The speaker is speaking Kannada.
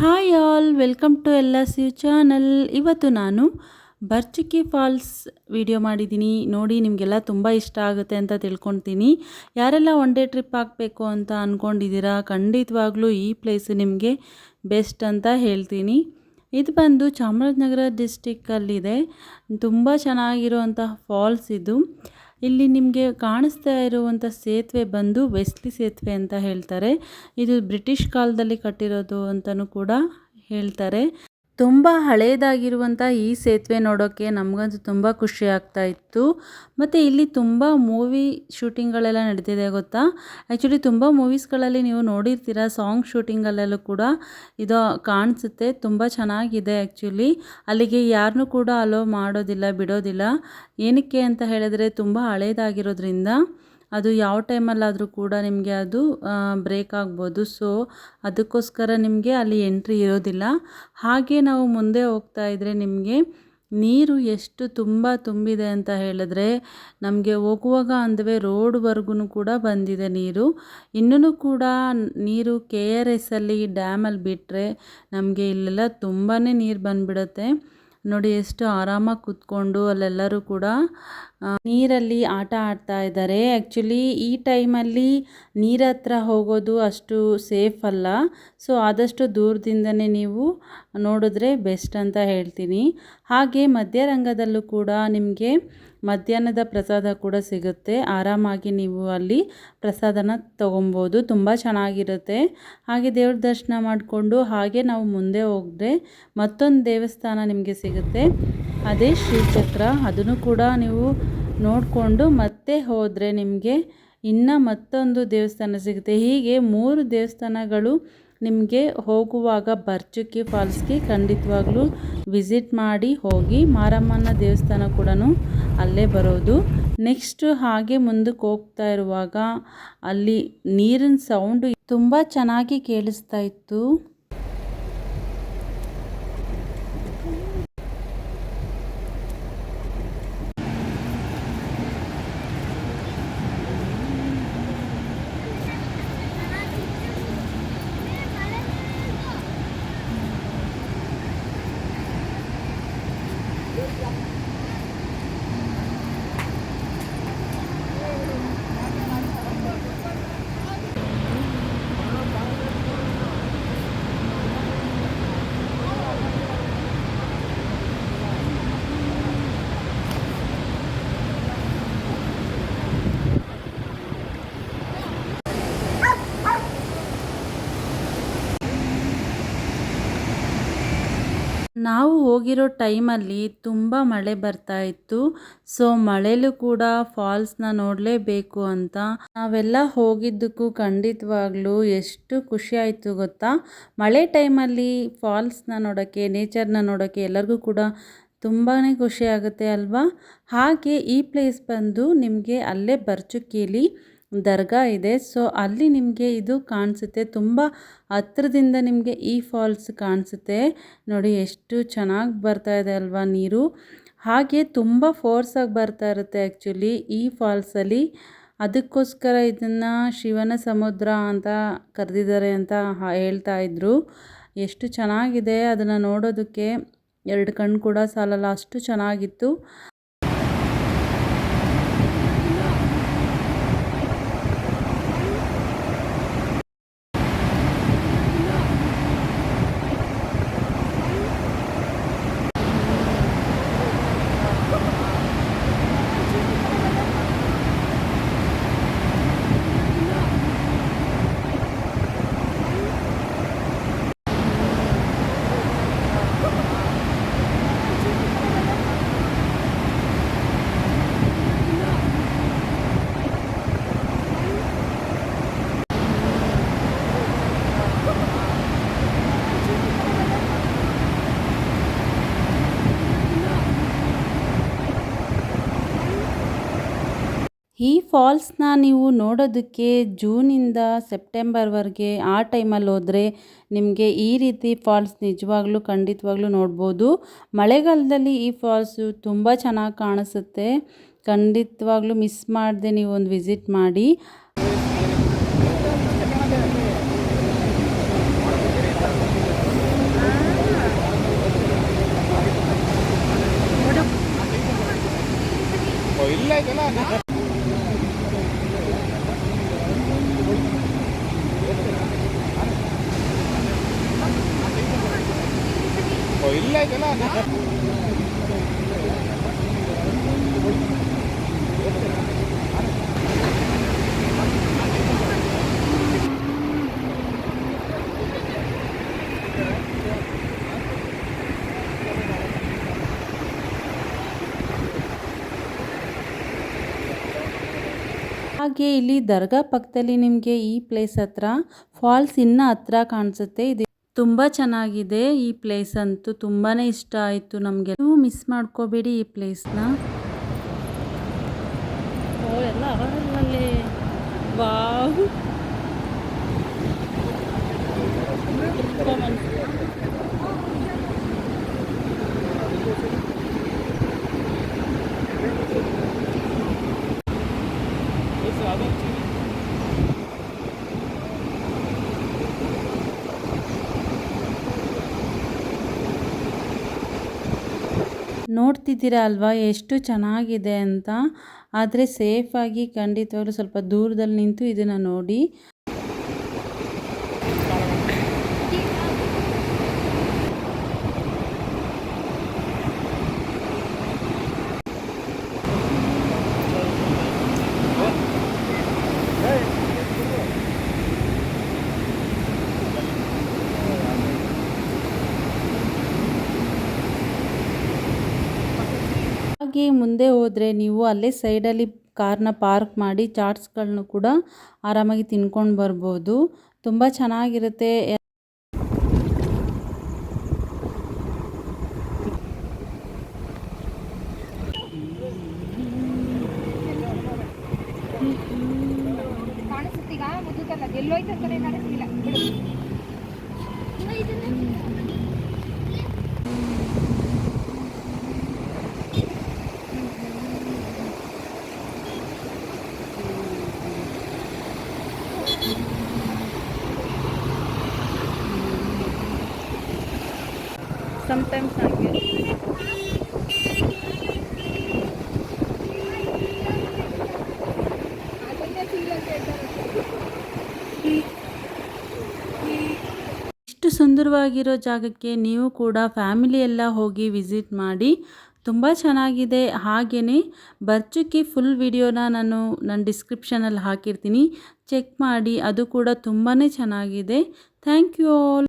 ಹಾಯ್ ಆಲ್ ವೆಲ್ಕಮ್ ಟು ಎಲ್ಲ ಸಿ ಚಾನಲ್ ಇವತ್ತು ನಾನು ಬರ್ಚುಕಿ ಫಾಲ್ಸ್ ವಿಡಿಯೋ ಮಾಡಿದ್ದೀನಿ. ನೋಡಿ, ನಿಮಗೆಲ್ಲ ತುಂಬ ಇಷ್ಟ ಆಗುತ್ತೆ ಅಂತ ತಿಳ್ಕೊತೀನಿ. ಯಾರೆಲ್ಲ ಒನ್ ಡೇ ಟ್ರಿಪ್ ಹಾಕಬೇಕು ಅಂತ ಅಂದ್ಕೊಂಡಿದ್ದೀರಾ ಖಂಡಿತವಾಗ್ಲೂ ಈ ಪ್ಲೇಸ್ ನಿಮಗೆ ಬೆಸ್ಟ್ ಅಂತ ಹೇಳ್ತೀನಿ. ಇದು ಬಂದು ಚಾಮರಾಜನಗರ ಡಿಸ್ಟಿಕ್ಕಲ್ಲಿದೆ ತುಂಬ ಚೆನ್ನಾಗಿರುವಂತಹ ಫಾಲ್ಸ್ ಇದು. ಇಲ್ಲಿ ನಿಮಗೆ ಕಾಣಿಸ್ತಾ ಇರುವಂಥ ಸೇತುವೆ ಬಂದು ವೆಸ್ಲಿ ಸೇತುವೆ ಅಂತ ಹೇಳ್ತಾರೆ. ಇದು ಬ್ರಿಟಿಷ್ ಕಾಲದಲ್ಲಿ ಕಟ್ಟಿರೋದು ಅಂತಲೂ ಕೂಡ ಹೇಳ್ತಾರೆ. ತುಂಬ ಹಳೇದಾಗಿರುವಂಥ ಈ ಸೇತುವೆ ನೋಡೋಕ್ಕೆ ನಮಗಂತೂ ತುಂಬ ಖುಷಿ ಆಗ್ತಾ ಇತ್ತು. ಮತ್ತು ಇಲ್ಲಿ ತುಂಬ ಮೂವಿ ಶೂಟಿಂಗ್ಗಳೆಲ್ಲ ನಡೀತಿದೆ ಗೊತ್ತಾ? ಆ್ಯಕ್ಚುಲಿ ತುಂಬ ಮೂವೀಸ್ಗಳಲ್ಲಿ ನೀವು ನೋಡಿರ್ತೀರ, ಸಾಂಗ್ ಶೂಟಿಂಗಲ್ಲೆಲ್ಲೂ ಕೂಡ ಇದು ಕಾಣಿಸುತ್ತೆ, ತುಂಬ ಚೆನ್ನಾಗಿದೆ ಆ್ಯಕ್ಚುಲಿ ಅಲ್ಲಿಗೆ ಯಾರನ್ನೂ ಕೂಡ ಅಲೋ ಮಾಡೋದಿಲ್ಲ, ಬಿಡೋದಿಲ್ಲ. ಏನಕ್ಕೆ ಅಂತ ಹೇಳಿದ್ರೆ ತುಂಬ ಹಳೇದಾಗಿರೋದ್ರಿಂದ ಅದು ಯಾವ ಟೈಮಲ್ಲಾದರೂ ಕೂಡ ನಿಮಗೆ ಅದು ಬ್ರೇಕ್ ಆಗ್ಬೋದು. ಸೊ ಅದಕ್ಕೋಸ್ಕರ ನಿಮಗೆ ಅಲ್ಲಿ ಎಂಟ್ರಿ ಇರೋದಿಲ್ಲ. ಹಾಗೆ ನಾವು ಮುಂದೆ ಹೋಗ್ತಾ ಇದ್ದರೆ ನಿಮಗೆ ನೀರು ಎಷ್ಟು ತುಂಬ ತುಂಬಿದೆ ಅಂತ ಹೇಳಿದ್ರೆ ನಮಗೆ ಹೋಗುವಾಗ ಅಂದವೇ ರೋಡ್ವರೆಗೂ ಕೂಡ ಬಂದಿದೆ ನೀರು. ಇನ್ನೂ ಕೂಡ ನೀರು ಕೆ ಆರ್ ಎಸ್ಸಲ್ಲಿ ಡ್ಯಾಮಲ್ಲಿ ಬಿಟ್ಟರೆ ನಮಗೆ ಇಲ್ಲೆಲ್ಲ ತುಂಬಾ ನೀರು ಬಂದುಬಿಡುತ್ತೆ. ನೋಡಿ ಎಷ್ಟು ಆರಾಮಾಗಿ ಕೂತ್ಕೊಂಡು ಅಲ್ಲೆಲ್ಲರೂ ಕೂಡ ನೀರಲ್ಲಿ ಆಟ ಆಡ್ತಾ ಇದ್ದಾರೆ. ಆ್ಯಕ್ಚುಲಿ ಈ ಟೈಮಲ್ಲಿ ನೀರ ಹತ್ರ ಹೋಗೋದು ಅಷ್ಟು ಸೇಫ್ ಅಲ್ಲ. ಸೊ ಆದಷ್ಟು ದೂರದಿಂದನೇ ನೀವು ನೋಡಿದ್ರೆ ಬೆಸ್ಟ್ ಅಂತ ಹೇಳ್ತೀನಿ. ಹಾಗೆ ಮಧ್ಯರಂಗದಲ್ಲೂ ಕೂಡ ನಿಮಗೆ ಮಧ್ಯಾಹ್ನದ ಪ್ರಸಾದ ಕೂಡ ಸಿಗುತ್ತೆ. ಆರಾಮಾಗಿ ನೀವು ಅಲ್ಲಿ ಪ್ರಸಾದನ ತೊಗೊಬೋದು. ತುಂಬ ಚೆನ್ನಾಗಿರುತ್ತೆ. ಹಾಗೆ ದೇವ್ರ ದರ್ಶನ ಮಾಡಿಕೊಂಡು ಹಾಗೆ ನಾವು ಮುಂದೆ ಹೋದರೆ ಮತ್ತೊಂದು ದೇವಸ್ಥಾನ ನಿಮಗೆ ಸಿಗುತ್ತೆ. ಅದೇ ಶ್ರೀಚಕ್ರ ಅದನ್ನು ಕೂಡ ನೀವು ನೋಡಿಕೊಂಡು ಮತ್ತೆ ಹೋದರೆ ನಿಮಗೆ ಇನ್ನು ಮತ್ತೊಂದು ದೇವಸ್ಥಾನ ಸಿಗುತ್ತೆ. ಹೀಗೆ ಮೂರು ದೇವಸ್ಥಾನಗಳು ನಿಮಗೆ ಹೋಗುವಾಗ ಬರ್ಚುಕಿ ಫಾಲ್ಸ್ಗೆ ಖಂಡಿತವಾಗ್ಲೂ ವಿಸಿಟ್ ಮಾಡಿ ಹೋಗಿ ಮಾರಮ್ಮನ ದೇವಸ್ಥಾನ ಕೂಡ ಅಲ್ಲೇ ಬರೋದು. ನೆಕ್ಸ್ಟ್ ಹಾಗೆ ಮುಂದಕ್ಕೆ ಹೋಗ್ತಾ ಇರುವಾಗ ಅಲ್ಲಿ ನೀರಿನ ಸೌಂಡು ತುಂಬ ಚೆನ್ನಾಗಿ ಕೇಳಿಸ್ತಾ ಇತ್ತು. ನಾವು ಹೋಗಿರೋ ಟೈಮಲ್ಲಿ ತುಂಬ ಮಳೆ ಬರ್ತಾ ಇತ್ತು. ಸೊ, ಮಳೆಲೂ ಕೂಡ ಫಾಲ್ಸ್ನ ನೋಡಲೇಬೇಕು ಅಂತ. ನಾವೆಲ್ಲ ಹೋಗಿದ್ದಕ್ಕೂ ಖಂಡಿತವಾಗ್ಲೂ ಎಷ್ಟು ಖುಷಿ ಆಯಿತು ಗೊತ್ತಾ? ಮಳೆ ಟೈಮಲ್ಲಿ ಫಾಲ್ಸ್ನ ನೋಡೋಕ್ಕೆ ನೇಚರ್ನ ನೋಡೋಕ್ಕೆ ಎಲ್ಲರಿಗೂ ಕೂಡ ತುಂಬಾ ಖುಷಿ ಆಗುತ್ತೆ ಅಲ್ವಾ? ಹಾಗೆ ಈ ಪ್ಲೇಸ್ ಬಂದು ನಿಮಗೆ ಅಲ್ಲೇ ಬರ್ಚುಕ್ಕಿಲಿ ದರ್ಗಾ ಇದೆ. ಸೊ ಅಲ್ಲಿ ನಿಮಗೆ ಇದು ಕಾಣಿಸುತ್ತೆ. ತುಂಬ ಹತ್ರದಿಂದ ನಿಮಗೆ ಈ ಫಾಲ್ಸ್ ಕಾಣಿಸುತ್ತೆ. ನೋಡಿ, ಎಷ್ಟು ಚೆನ್ನಾಗಿ ಬರ್ತಾ ಇದೆ ಅಲ್ವಾ ನೀರು. ಹಾಗೆ ತುಂಬ ಫೋರ್ಸಾಗಿ ಬರ್ತಾ ಇರುತ್ತೆ ಆ್ಯಕ್ಚುಲಿ ಈ ಫಾಲ್ಸಲ್ಲಿ ಅದಕ್ಕೋಸ್ಕರ ಇದನ್ನು ಶಿವನ ಸಮುದ್ರ ಅಂತ ಕರೆದಿದ್ದಾರೆ ಅಂತ ಹೇಳ್ತಾ ಇದ್ದರು ಎಷ್ಟು ಚೆನ್ನಾಗಿದೆ ಅದನ್ನು ನೋಡೋದಕ್ಕೆ. ಎರಡು ಕಣ್ಣು ಕೂಡ ಸಾಲಲ್ಲ, ಅಷ್ಟು ಚೆನ್ನಾಗಿತ್ತು. ಈ ಫಾಲ್ಸ್ನ ನೀವು ನೋಡೋದಕ್ಕೆ ಜೂನಿಂದ ಸೆಪ್ಟೆಂಬರ್ವರೆಗೆ ಆ ಟೈಮಲ್ಲಿ ಹೋದರೆ ನಿಮಗೆ ಈ ರೀತಿ ಫಾಲ್ಸ್ ನಿಜವಾಗ್ಲೂ ಖಂಡಿತವಾಗ್ಲೂ ನೋಡ್ಬೋದು. ಮಳೆಗಾಲದಲ್ಲಿ ಈ ಫಾಲ್ಸು ತುಂಬ ಚೆನ್ನಾಗಿ ಕಾಣಿಸುತ್ತೆ. ಖಂಡಿತವಾಗ್ಲೂ ಮಿಸ್ ಮಾಡದೆ ನೀವು ಒಂದು ವಿಸಿಟ್ ಮಾಡಿ. ಇಲ್ಲ. ಇಲ್ಲ ಇದೆಲ್ಲ ಹಾಗೆ ಇಲ್ಲಿ ದರ್ಗಾ ಪಕ್ಕದಲ್ಲಿ ನಿಮಗೆ ಈ ಪ್ಲೇಸ್ ಹತ್ರ ಫಾಲ್ಸ್ ಇನ್ನ ಹತ್ರ ಕಾಣಿಸುತ್ತೆ. ಇದು ತುಂಬ ಚೆನ್ನಾಗಿದೆ ಈ ಪ್ಲೇಸ್ ಅಂತೂ. ತುಂಬಾ ಇಷ್ಟ ಆಯಿತು ನಮಗೆ. ಮಿಸ್ ಮಾಡ್ಕೋಬೇಡಿ ಈ ಪ್ಲೇಸ್ನ ವಾವ್ ನೋಡ್ತಿದ್ದೀರಾ ಅಲ್ವಾ? ಎಷ್ಟು ಚೆನ್ನಾಗಿದೆ ಅಂತ. ಆದರೆ ಸೇಫಾಗಿ ಖಂಡಿತವಾಗ್ಲೂ ಸ್ವಲ್ಪ ದೂರದಲ್ಲಿ ನಿಂತು ಇದನ್ನು ನೋಡಿ. ಹಾಗೆ ಮುಂದೆ ಹೋದರೆ ನೀವು ಅಲ್ಲೇ ಸೈಡಲ್ಲಿ ಕಾರ್ನ ಪಾರ್ಕ್ ಮಾಡಿ ಚಾಟ್ಸ್ಗಳನ್ನು ಕೂಡ ಆರಾಮಾಗಿ ತಿನ್ಕೊಂಡು ಬರ್ಬೋದು. ತುಂಬ ಚೆನ್ನಾಗಿರುತ್ತೆ. ಎಲ್ಲೋಯ್ತು ಸಮಟೈಮ್ಸ್ ಹಾಗೆ. ಇಷ್ಟು ಸುಂದರವಾಗಿರೋ ಜಾಗಕ್ಕೆ ನೀವು ಕೂಡ ಫ್ಯಾಮಿಲಿ ಎಲ್ಲ ಹೋಗಿ ವಿಸಿಟ್ ಮಾಡಿ ತುಂಬ ಚೆನ್ನಾಗಿದೆ. ಹಾಗೆಯೇ ಬರ್ಚುಕಿ ಫುಲ್ ವಿಡಿಯೋನ ನಾನು ನನ್ನ ಡಿಸ್ಕ್ರಿಪ್ಷನಲ್ಲಿ ಹಾಕಿರ್ತೀನಿ. ಚೆಕ್ ಮಾಡಿ ಅದು ಕೂಡ ತುಂಬಾ ಚೆನ್ನಾಗಿದೆ. Thank you all